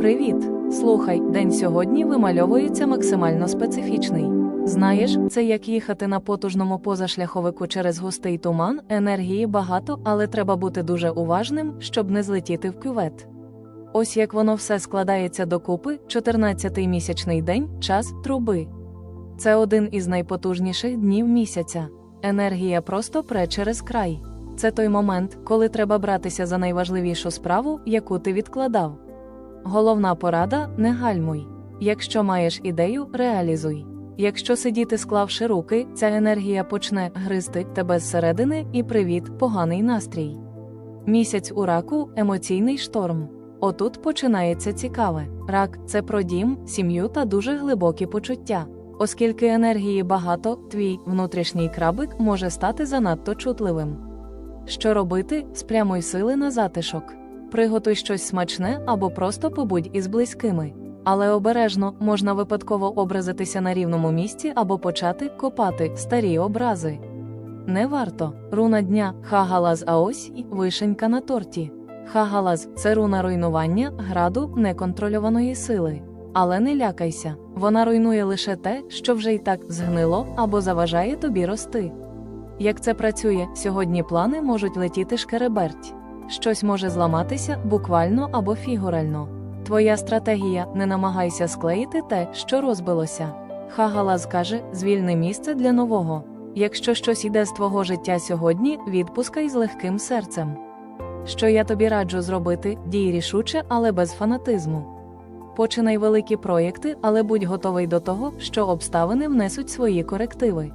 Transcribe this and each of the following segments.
Привіт! Слухай, день сьогодні вимальовується максимально специфічний. Знаєш, це як їхати на потужному позашляховику через густий туман, енергії багато, але треба бути дуже уважним, щоб не злетіти в кювет. Ось як воно все складається докупи, 14-й місячний день, час труби. Це один із найпотужніших днів місяця. Енергія просто пре через край. Це той момент, коли треба братися за найважливішу справу, яку ти відкладав. Головна порада не гальмуй. Якщо маєш ідею, реалізуй. Якщо сидіти склавши руки, ця енергія почне гризти тебе зсередини і привіт, поганий настрій. Місяць у раку емоційний шторм. Отут починається цікаве. Рак це про дім, сім'ю та дуже глибокі почуття. Оскільки енергії багато, твій внутрішній крабик може стати занадто чутливим. Що робити, спрямуй сили на затишок. Приготуй щось смачне або просто побудь із близькими. Але обережно можна випадково образитися на рівному місці або почати копати старі образи. Не варто. Руна дня хагалаз аось і вишенька на торті. Хагалаз це руна руйнування, граду, неконтрольованої сили. Але не лякайся, вона руйнує лише те, що вже й так згнило або заважає тобі рости. Як це працює, сьогодні плани можуть летіти шкереберть. Щось може зламатися буквально або фігурально. Твоя стратегія не намагайся склеїти те, що розбилося. Хагалаз каже: звільни місце для нового. Якщо щось іде з твого життя сьогодні, відпускай з легким серцем. Що я тобі раджу зробити, дій рішуче, але без фанатизму. Починай великі проєкти, але будь готовий до того, що обставини внесуть свої корективи.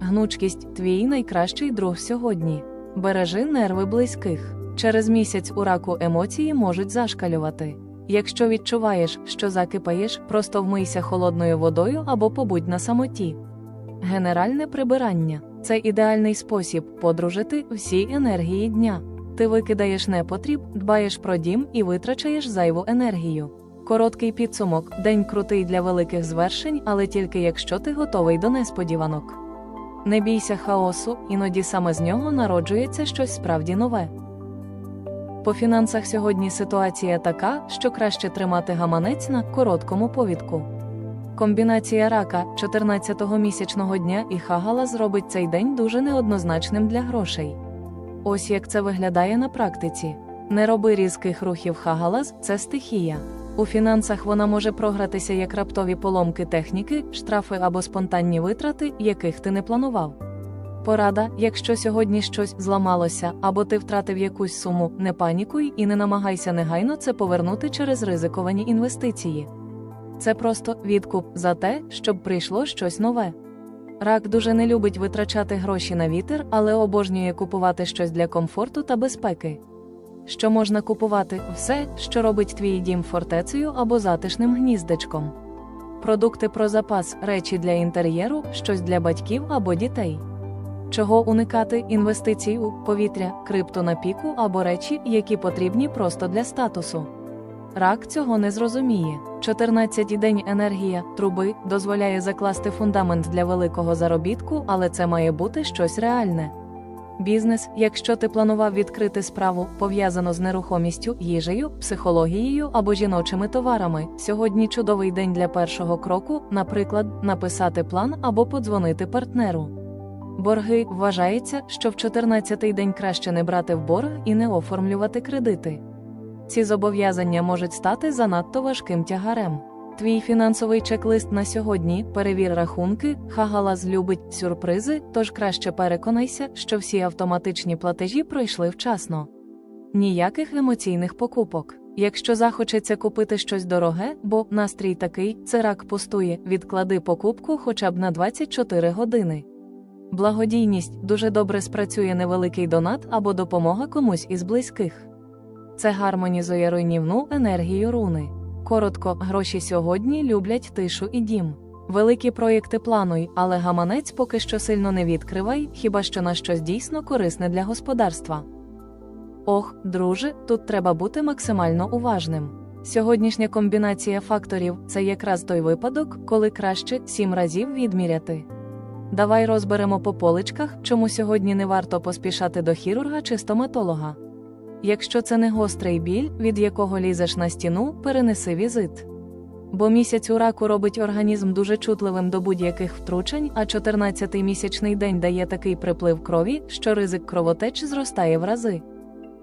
Гнучкість твій найкращий друг сьогодні. Бережи нерви близьких. Через місяць у раку емоції можуть зашкалювати. Якщо відчуваєш, що закипаєш, просто вмийся холодною водою або побудь на самоті. Генеральне прибирання це ідеальний спосіб подружити всі енергії дня. Ти викидаєш непотріб, дбаєш про дім і витрачаєш зайву енергію. Короткий підсумок день крутий для великих звершень, але тільки якщо ти готовий до несподіванок. Не бійся хаосу, іноді саме з нього народжується щось справді нове. По фінансах сьогодні ситуація така, що краще тримати гаманець на короткому повідку. Комбінація рака 14-го місячного дня і хагала зробить цей день дуже неоднозначним для грошей. Ось як це виглядає на практиці. Не роби різких рухів хагалаз це стихія. У фінансах вона може програтися як раптові поломки техніки, штрафи або спонтанні витрати, яких ти не планував. Порада, якщо сьогодні щось зламалося або ти втратив якусь суму, не панікуй і не намагайся негайно це повернути через ризиковані інвестиції. Це просто відкуп за те, щоб прийшло щось нове. Рак дуже не любить витрачати гроші на вітер, але обожнює купувати щось для комфорту та безпеки. Що можна купувати все, що робить твій дім фортецею або затишним гніздечком. Продукти про запас, речі для інтер'єру, щось для батьків або дітей. Чого уникати інвестицій у повітря, крипту на піку або речі, які потрібні просто для статусу. Рак цього не зрозуміє. 14 день енергія труби дозволяє закласти фундамент для великого заробітку, але це має бути щось реальне. Бізнес, якщо ти планував відкрити справу, пов'язано з нерухомістю, їжею, психологією або жіночими товарами. Сьогодні чудовий день для першого кроку, наприклад, написати план або подзвонити партнеру. Борги вважається, що в 14-й день краще не брати в борг і не оформлювати кредити. Ці зобов'язання можуть стати занадто важким тягарем. Твій фінансовий чек-лист на сьогодні перевір рахунки, хагалаз любить сюрпризи, тож краще переконайся, що всі автоматичні платежі пройшли вчасно. Ніяких емоційних покупок. Якщо захочеться купити щось дороге, бо настрій такий, це рак пустує, відклади покупку хоча б на 24 години. Благодійність дуже добре спрацює невеликий донат або допомога комусь із близьких. Це гармонізує руйнівну енергію руни. Коротко, гроші сьогодні люблять тишу і дім. Великі проєкти плануй, але гаманець поки що сильно не відкривай, хіба що на щось дійсно корисне для господарства. Ох, друже, тут треба бути максимально уважним. Сьогоднішня комбінація факторів це якраз той випадок, коли краще сім разів відміряти. Давай розберемо по поличках, чому сьогодні не варто поспішати до хірурга чи стоматолога. Якщо це не гострий біль, від якого лізеш на стіну, перенеси візит. Бо місяць у раку робить організм дуже чутливим до будь-яких втручень, а 14-й місячний день дає такий приплив крові, що ризик кровотеч зростає в рази.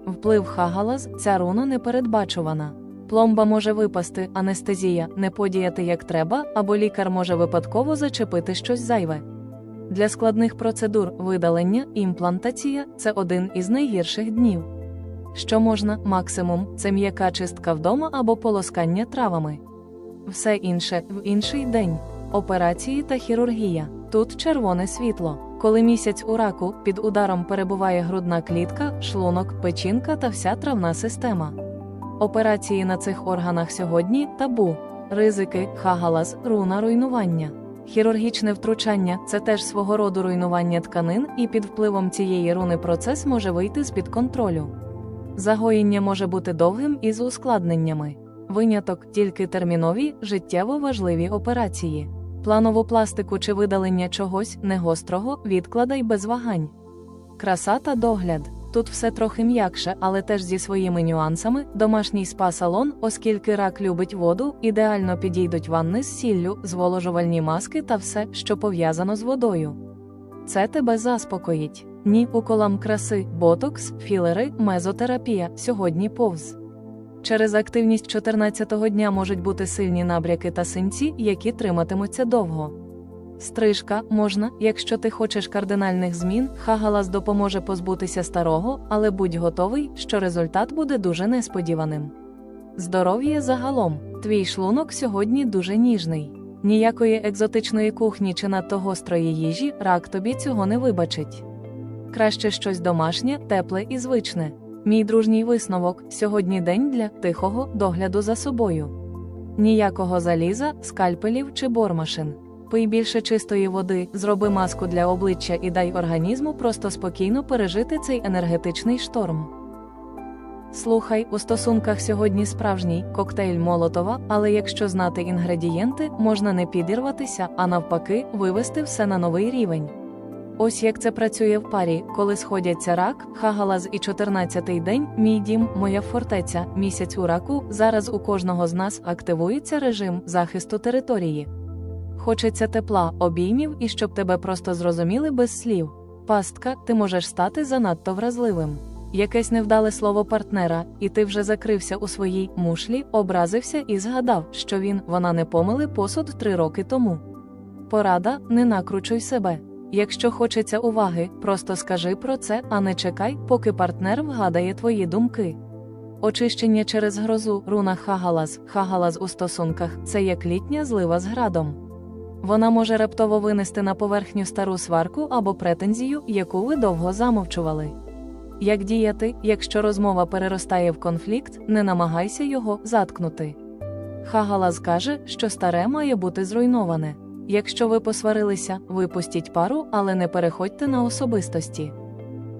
Вплив хагалаз, ця руна непередбачувана. Пломба може випасти, анестезія, не подіяти як треба, або лікар може випадково зачепити щось зайве. Для складних процедур видалення, імплантація це один із найгірших днів. Що можна, максимум, це м'яка чистка вдома або полоскання травами. Все інше в інший день. Операції та хірургія. Тут червоне світло. Коли місяць у раку під ударом перебуває грудна клітка, шлунок, печінка та вся травна система. Операції на цих органах сьогодні табу, ризики, хагалаз, руна руйнування. Хірургічне втручання це теж свого роду руйнування тканин, і під впливом цієї руни процес може вийти з-під контролю. Загоєння може бути довгим і з ускладненнями. Виняток тільки термінові, життєво важливі операції. Планову пластику чи видалення чогось негострого відкладай без вагань. Краса та догляд. Тут все трохи м'якше, але теж зі своїми нюансами. Домашній спа-салон, оскільки рак любить воду, ідеально підійдуть ванни з сіллю, зволожувальні маски та все, що пов'язано з водою. Це тебе заспокоїть. Ні, уколам краси, ботокс, філери, мезотерапія сьогодні повз. Через активність 14-го дня можуть бути сильні набряки та синці, які триматимуться довго. Стрижка можна, якщо ти хочеш кардинальних змін, хагалас допоможе позбутися старого, але будь готовий, що результат буде дуже несподіваним. Здоров'я загалом, твій шлунок сьогодні дуже ніжний. Ніякої екзотичної кухні чи надто гострої їжі рак тобі цього не вибачить. Краще щось домашнє, тепле і звичне. Мій дружній висновок сьогодні день для тихого догляду за собою. Ніякого заліза, скальпелів чи бормашин. Пий більше чистої води, зроби маску для обличчя і дай організму просто спокійно пережити цей енергетичний шторм. Слухай, у стосунках сьогодні справжній коктейль Молотова, але якщо знати інгредієнти, можна не підірватися, а навпаки, вивести все на новий рівень. Ось як це працює в парі, коли сходяться рак, хагалаз і 14-й день, мій дім, моя фортеця, місяць у раку. Зараз у кожного з нас активується режим захисту території. Хочеться тепла, обіймів і щоб тебе просто зрозуміли без слів. Пастка, ти можеш стати занадто вразливим. Якесь невдале слово партнера, і ти вже закрився у своїй мушлі, образився і згадав, що він, вона не помили посуд три роки тому. Порада, не накручуй себе. Якщо хочеться уваги, просто скажи про це, а не чекай, поки партнер вгадає твої думки. Очищення через грозу, руна хагалаз, хагалаз у стосунках це як літня злива з градом. Вона може раптово винести на поверхню стару сварку або претензію, яку ви довго замовчували. Як діяти, якщо розмова переростає в конфлікт, не намагайся його заткнути. Хагалаз каже, що старе має бути зруйноване. Якщо ви посварилися, випустіть пару, але не переходьте на особистості.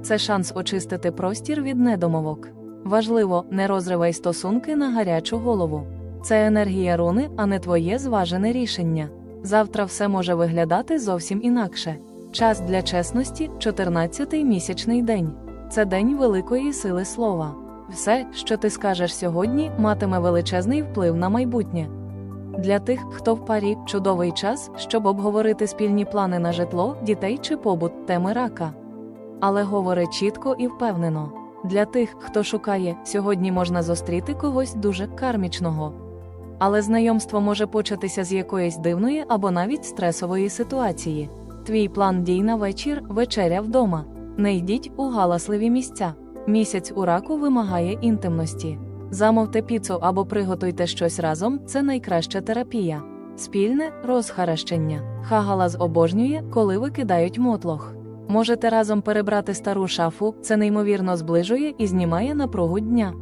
Це шанс очистити простір від недомовок. Важливо, не розривай стосунки на гарячу голову. Це енергія руни, а не твоє зважене рішення. Завтра все може виглядати зовсім інакше. Час для чесності 14-й місячний день. Це день великої сили слова. Все, що ти скажеш сьогодні, матиме величезний вплив на майбутнє. Для тих, хто в парі чудовий час, щоб обговорити спільні плани на житло, дітей чи побут, теми рака. Але говори чітко і впевнено. Для тих, хто шукає, сьогодні можна зустріти когось дуже кармічного. Але знайомство може початися з якоїсь дивної або навіть стресової ситуації. Твій план дій на вечір, вечеря вдома. Не йдіть у галасливі місця. Місяць у раку вимагає інтимності. Замовте піцу або приготуйте щось разом це найкраща терапія. Спільне розхаращення. Хагалаз обожнює, коли викидають мотлох. Можете разом перебрати стару шафу, це неймовірно зближує і знімає напругу дня.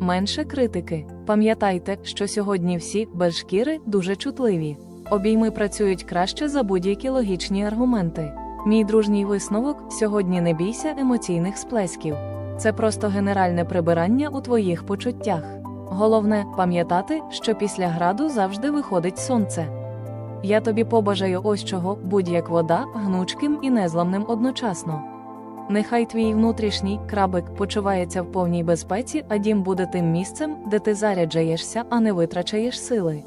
Менше критики. Пам'ятайте, що сьогодні всі без шкіри дуже чутливі. Обійми працюють краще за будь-які логічні аргументи. Мій дружній висновок сьогодні не бійся емоційних сплесків. Це просто генеральне прибирання у твоїх почуттях. Головне пам'ятати, що після граду завжди виходить сонце. Я тобі побажаю ось чого, будь-як вода, гнучким і незламним одночасно. Нехай твій внутрішній крабик почувається в повній безпеці, а дім буде тим місцем, де ти заряджаєшся, а не витрачаєш сили.